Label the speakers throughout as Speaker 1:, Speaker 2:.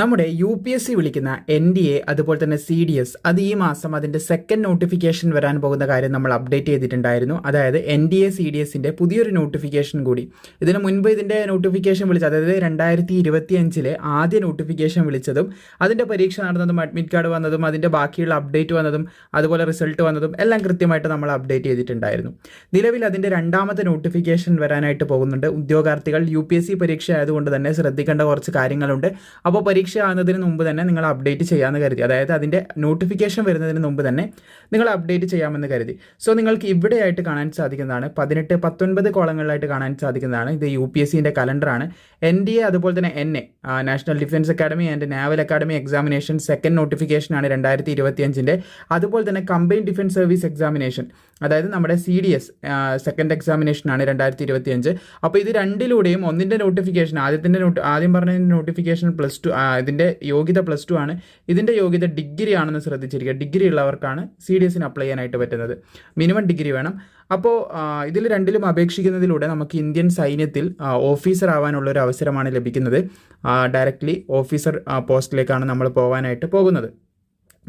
Speaker 1: നമ്മുടെ U P S C വിളിക്കുന്ന N D A അതുപോലെ തന്നെ സി ഡി എസ് അത് ഈ മാസം അതിന്റെ സെക്കൻഡ് നോട്ടിഫിക്കേഷൻ വരാൻ പോകുന്ന കാര്യം നമ്മൾ അപ്ഡേറ്റ് ചെയ്തിട്ടുണ്ടായിരുന്നു. അതായത് N D A C D എസിന്റെ പുതിയൊരു നോട്ടിഫിക്കേഷൻ കൂടി. ഇതിന് മുൻപ് ഇതിന്റെ നോട്ടിഫിക്കേഷൻ വിളിച്ചത് അതായത് രണ്ടായിരത്തി ഇരുപത്തി അഞ്ചിലെ ആദ്യ നോട്ടിഫിക്കേഷൻ വിളിച്ചതും അതിന്റെ പരീക്ഷ നടന്നതും അഡ്മിറ്റ് കാർഡ് വന്നതും അതിന്റെ ബാക്കിയുള്ള അപ്ഡേറ്റ് വന്നതും അതുപോലെ റിസൾട്ട് വന്നതും എല്ലാം കൃത്യമായിട്ട് നമ്മൾ അപ്ഡേറ്റ് ചെയ്തിട്ടുണ്ടായിരുന്നു. നിലവിൽ അതിന്റെ രണ്ടാമത്തെ നോട്ടിഫിക്കേഷൻ വരാനായിട്ട് പോകുന്നുണ്ട്. ഉദ്യോഗാർത്ഥികൾ യു പി എസ് സി പരീക്ഷ ആയതുകൊണ്ട് തന്നെ ശ്രദ്ധിക്കേണ്ട കുറച്ച് കാര്യങ്ങളുണ്ട്. അപ്പോൾ പരീക്ഷ ആകുന്നതിന് മുമ്പ് തന്നെ നിങ്ങൾ അപ്ഡേറ്റ് ചെയ്യാമെന്ന് കരുതി. അതായത് അതിന്റെ നോട്ടിഫിക്കേഷൻ വരുന്നതിന് മുമ്പ് തന്നെ നിങ്ങൾ അപ്ഡേറ്റ് ചെയ്യാമെന്ന് കരുതി. സോ നിങ്ങൾക്ക് ഇവിടെയായിട്ട് കാണാൻ സാധിക്കുന്നതാണ് പതിനെട്ട് പത്തൊൻപത് കോളങ്ങളിലായിട്ട് കാണാൻ സാധിക്കുന്നതാണ്. ഇത് യു പി എസ് സിന്റെ കലണ്ടറാണ് എൻ ഡി എ അതുപോലെ തന്നെ N A national defence academy and naval academy examination second നോട്ടിഫിക്കേഷനാണ് രണ്ടായിരത്തി ഇരുപത്തി അഞ്ചിന്റെ അതുപോലെ തന്നെ കമ്പൈൻ ഡിഫൻസ് സർവീസ് എക്സാമിനേഷൻ അതായത് നമ്മുടെ സി ഡി എസ് സെക്കൻഡ് എക്സാമിനേഷനാണ് രണ്ടായിരത്തി ഇരുപത്തി അഞ്ച് അപ്പോൾ ഇത് രണ്ടിലൂടെയും ഒന്നിന്റെ നോട്ടിഫിക്കേഷൻ ആദ്യത്തിന്റെ നോട്ട് ആദ്യം പറഞ്ഞ നോട്ടിഫിക്കേഷൻ പ്ലസ് ടു ഇതിന്റെ യോഗ്യത പ്ലസ് ടു ആണ്. ഇതിന്റെ യോഗ്യത ഡിഗ്രി ആണെന്ന് ശ്രദ്ധിച്ചിരിക്കുക. ഡിഗ്രി ഉള്ളവർക്കാണ് സി ഡി എസിന് അപ്ലൈ ചെയ്യാനായിട്ട് പറ്റുന്നത്. മിനിമം ഡിഗ്രി വേണം. അപ്പോൾ ഇതിൽ രണ്ടിലും അപേക്ഷിക്കുന്നതിലൂടെ നമുക്ക് ഇന്ത്യൻ സൈന്യത്തിൽ ഓഫീസർ ആവാനുള്ള ഒരു അവസരമാണ് ലഭിക്കുന്നത്. ഡയറക്റ്റ്ലി ഓഫീസർ പോസ്റ്റിലേക്കാണ് നമ്മൾ പോകാനായിട്ട് പോകുന്നത്.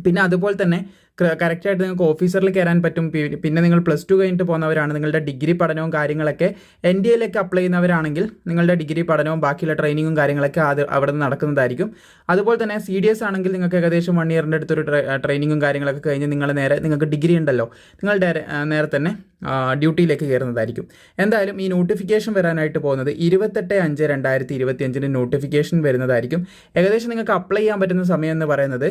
Speaker 1: പിന്നെ അതുപോലെ തന്നെ കറക്റ്റായിട്ട് നിങ്ങൾക്ക് ഓഫീസറിൽ കയറാൻ പറ്റും. പിന്നെ നിങ്ങൾ പ്ലസ് ടു കഴിഞ്ഞിട്ട് പോകുന്നവരാണ്. നിങ്ങളുടെ ഡിഗ്രി പഠനവും കാര്യങ്ങളൊക്കെ എൻ ഡി എയിലേക്ക് അപ്ലൈ ചെയ്യുന്നവരാണെങ്കിൽ നിങ്ങളുടെ ഡിഗ്രി പഠനവും ബാക്കിയുള്ള ട്രെയിനിങ്ങും കാര്യങ്ങളൊക്കെ അത് അവിടെ നിന്ന് നടക്കുന്നതായിരിക്കും. അതുപോലെ തന്നെ സി ഡി എസ് ആണെങ്കിൽ നിങ്ങൾക്ക് ഏകദേശം വൺ ഇയറിന്റെ അടുത്തൊരു ട്രെയിനിങ്ങും കാര്യങ്ങളൊക്കെ കഴിഞ്ഞ് നിങ്ങൾ നേരെ നിങ്ങൾക്ക് ഡിഗ്രി ഉണ്ടല്ലോ. നിങ്ങൾ നേരെ തന്നെ ഡ്യൂട്ടിയിലേക്ക് കയറുന്നതായിരിക്കും. എന്തായാലും ഈ നോട്ടിഫിക്കേഷൻ വരാനായിട്ട് പോകുന്നത് ഇരുപത്തെട്ട് അഞ്ച് രണ്ടായിരത്തി ഇരുപത്തി അഞ്ചിന് നോട്ടിഫിക്കേഷൻ വരുന്നതായിരിക്കും. ഏകദേശം നിങ്ങൾക്ക് അപ്ലൈ ചെയ്യാൻ പറ്റുന്ന സമയം എന്ന് പറയുന്നത്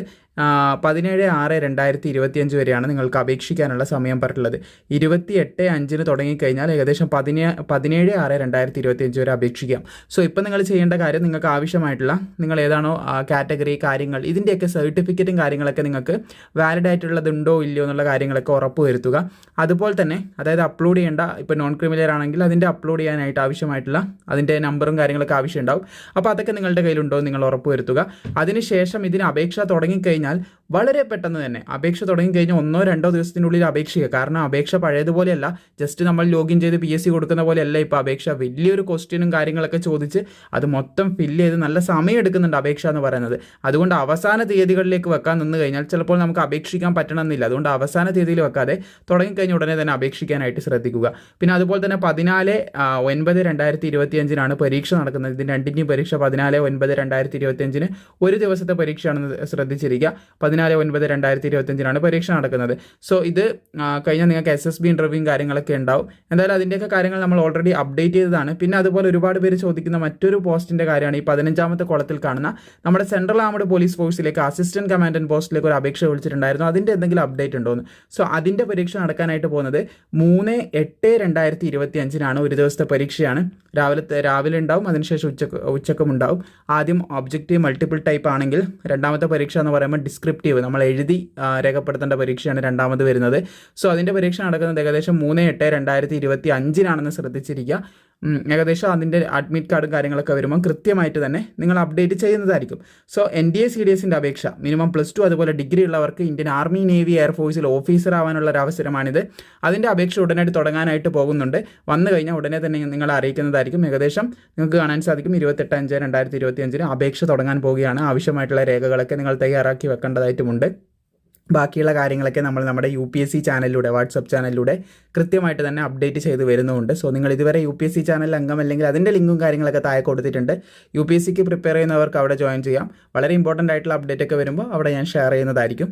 Speaker 1: പതിനേഴ് ആറ് രണ്ടായിരത്തി ഇരുപത്തിയഞ്ച് വരെയാണ് നിങ്ങൾക്ക് അപേക്ഷിക്കാനുള്ള സമയം പറഞ്ഞിട്ടുള്ളത്. ഇരുപത്തി എട്ട് അഞ്ചിന് തുടങ്ങിക്കഴിഞ്ഞാൽ ഏകദേശം പതിനേ പതിനേഴ് ആറ് രണ്ടായിരത്തി ഇരുപത്തിയഞ്ച് വരെ അപേക്ഷിക്കാം. സോ ഇപ്പം നിങ്ങൾ ചെയ്യേണ്ട കാര്യം നിങ്ങൾക്ക് ആവശ്യമായിട്ടുള്ള നിങ്ങൾ ഏതാണോ കാറ്റഗറി കാര്യങ്ങൾ ഇതിന്റെയൊക്കെ സർട്ടിഫിക്കറ്റും കാര്യങ്ങളൊക്കെ നിങ്ങൾക്ക് വാലിഡ് ആയിട്ടുള്ളതുണ്ടോ ഇല്ലയോ എന്നുള്ള കാര്യങ്ങളൊക്കെ ഉറപ്പ് വരുത്തുക അതുപോലെ തന്നെ അതായത് അപ്ലോഡ് ചെയ്യേണ്ട ഇപ്പോൾ നോൺ ക്രിമിനൽ ആണെങ്കിൽ അതിന്റെ അപ്ലോഡ് ചെയ്യാനായിട്ട് ആവശ്യമായിട്ടുള്ള അതിന്റെ നമ്പറും കാര്യങ്ങളൊക്കെ ആവശ്യമുണ്ടാവും. അപ്പോൾ അതൊക്കെ നിങ്ങളുടെ കയ്യിലുണ്ടോ നിങ്ങൾ ഉറപ്പ് വരുത്തുക അതിനുശേഷം ഇതിന് അപേക്ഷ തുടങ്ങിക്കഴിഞ്ഞാൽ വളരെ പെട്ടെന്ന് തന്നെ. അപേക്ഷ തുടങ്ങിക്കഴിഞ്ഞാൽ ഒന്നോ രണ്ടോ ദിവസത്തിനുള്ളിൽ അപേക്ഷിക്കുക. കാരണം അപേക്ഷ പഴയതുപോലെയല്ല. ജസ്റ്റ് നമ്മൾ ലോഗിൻ ചെയ്ത് പി എസ് സി കൊടുക്കുന്ന പോലെയല്ല ഇപ്പോൾ അപേക്ഷ. വലിയൊരു ക്വസ്റ്റ്യനും കാര്യങ്ങളൊക്കെ ചോദിച്ച് അത് മൊത്തം ഫില്ല് ചെയ്ത് നല്ല സമയം എടുക്കുന്നുണ്ട് അപേക്ഷ എന്ന് പറയുന്നത്. അതുകൊണ്ട് അവസാന തീയതികളിലേക്ക് വെക്കാൻ നിന്ന് കഴിഞ്ഞാൽ ചിലപ്പോൾ നമുക്ക് അപേക്ഷിക്കാൻ പറ്റണമെന്നില്ല. അതുകൊണ്ട് അവസാന തീയതിയിൽ വെക്കാതെ തുടങ്ങിക്കഴിഞ്ഞ ഉടനെ തന്നെ അപേക്ഷിക്കാനായിട്ട് ശ്രദ്ധിക്കുക. പിന്നെ അതുപോലെ തന്നെ പതിനാല് ഒൻപത് രണ്ടായിരത്തി ഇരുപത്തി അഞ്ചിനാണ് പരീക്ഷ നടക്കുന്നത്. ഇതിന്റെ രണ്ടിന്റെയും പരീക്ഷ പതിനാല് ഒൻപത് രണ്ടായിരത്തി ഇരുപത്തി അഞ്ചിന് ഒരു ദിവസത്തെ പരീക്ഷയാണെന്ന് ശ്രദ്ധിച്ചിരിക്കുക. പതിനാല് ഒൻപത് രണ്ടായിരത്തി ഇരുപത്തഞ്ചിനാണ് പരീക്ഷ നടക്കുന്നത്. സോ ഇത് കഴിഞ്ഞാൽ നിങ്ങൾക്ക് എസ് എസ് ബി ഇന്റർവ്യൂവും കാര്യങ്ങളൊക്കെ ഉണ്ടാവും. എന്തായാലും അതിന്റെയൊക്കെ കാര്യങ്ങൾ നമ്മൾ ഓൾറെഡി അപ്ഡേറ്റ് ചെയ്തതാണ്. പിന്നെ അതുപോലെ ഒരുപാട് പേര് ചോദിക്കുന്ന മറ്റൊരു പോസ്റ്റിന്റെ കാര്യമാണ് ഈ പതിനഞ്ചാമത്തെ കുളത്തിൽ കാണുന്ന നമ്മുടെ സെൻട്രൽ ആർമഡ് പോലീസ് ഫോഴ്സിലേക്ക് അസിസ്റ്റന്റ് കമാൻഡന്റ് പോസ്റ്റിലേക്ക് ഒരു അപേക്ഷ വിളിച്ചിട്ടുണ്ടായിരുന്നു. അതിന്റെ എന്തെങ്കിലും അപ്ഡേറ്റ് ഉണ്ടോ എന്ന്. സോ അതിന്റെ പരീക്ഷ നടക്കാനായിട്ട് പോകുന്നത് മൂന്ന് എട്ട് രണ്ടായിരത്തി ഇരുപത്തി അഞ്ചിനാണ് ഒരു ദിവസത്തെ പരീക്ഷയാണ്. രാവിലത്തെ രാവിലെ ഉണ്ടാവും അതിനുശേഷം ഉച്ചയ്ക്ക് ഉച്ചക്കും ഉണ്ടാവും. ആദ്യം ഒബ്ജക്റ്റീവ് മൾട്ടിപ്പിൾ ടൈപ്പ് ആണെങ്കിൽ രണ്ടാമത്തെ പരീക്ഷ എന്ന് പറയുമ്പോൾ ഡിസ്ക്രിപ്റ്റീവ് നമ്മൾ എഴുതി രേഖപ്പെടുത്തേണ്ട പരീക്ഷയാണ് രണ്ടാമത് വരുന്നത്. സോ അതിന്റെ പരീക്ഷ നടക്കുന്നത് ഏകദേശം മൂന്ന് എട്ട് രണ്ടായിരത്തി ഇരുപത്തി അഞ്ചിനാണെന്ന് ശ്രദ്ധിച്ചിരിക്കുക. ഏകദേശം അതിന്റെ അഡ്മിറ്റ് കാർഡും കാര്യങ്ങളൊക്കെ വരുമ്പോൾ കൃത്യമായിട്ട് തന്നെ നിങ്ങൾ അപ്ഡേറ്റ് ചെയ്യുന്നതായിരിക്കും. So N D A C D എസിന്റെ അപേക്ഷ മിനിമം പ്ലസ് ടു അതുപോലെ ഡിഗ്രി ഉള്ളവർക്ക് ഇന്ത്യൻ ആർമി നേവി എയർഫോഴ്സിൽ ഓഫീസർ ആവാനുള്ള ഒരു അവസരമാണിത്. അതിന്റെ അപേക്ഷ ഉടനായിട്ട് തുടങ്ങാനായിട്ട് പോകുന്നുണ്ട്. വന്നു കഴിഞ്ഞാൽ ഉടനെ തന്നെ നിങ്ങൾ അറിയിക്കുന്നതായിരിക്കും. ഏകദേശം നിങ്ങൾക്ക് കാണാൻ സാധിക്കും. ഇരുപത്തെട്ട് അഞ്ച് രണ്ടായിരത്തി ഇരുപത്തി അഞ്ചിന് അപേക്ഷ തുടങ്ങാൻ പോവുകയാണ്. ആവശ്യമായിട്ടുള്ള രേഖകളൊക്കെ നിങ്ങൾ തയ്യാറാക്കി വെക്കേണ്ടതായിട്ടുമുണ്ട്. ബാക്കിയുള്ള കാര്യങ്ങളൊക്കെ നമ്മൾ നമ്മുടെ യു പി എസ് സി ചാനലിലൂടെ വാട്സപ്പ് ചാനലിലൂടെ കൃത്യമായിട്ട് തന്നെ അപ്ഡേറ്റ് ചെയ്ത് വരുന്നുണ്ട്. സോ നിങ്ങൾ ഇതുവരെ U P S C channel അംഗമല്ലെങ്കിൽ അതിന്റെ ലിങ്കും കാര്യങ്ങളൊക്കെ താഴെ കൊടുത്തിട്ടുണ്ട്. യു പി എസ് സിക്ക് പ്രിപ്പയർ ചെയ്യുന്നവർക്ക് അവിടെ ജോയിൻ ചെയ്യാം. വളരെ ഇമ്പോർട്ടന്റ് ആയിട്ടുള്ള അപ്ഡേറ്റ് ഒക്കെ വരുമ്പോൾ അവിടെ ഞാൻ ഷെയർ ചെയ്യുന്നതായിരിക്കും.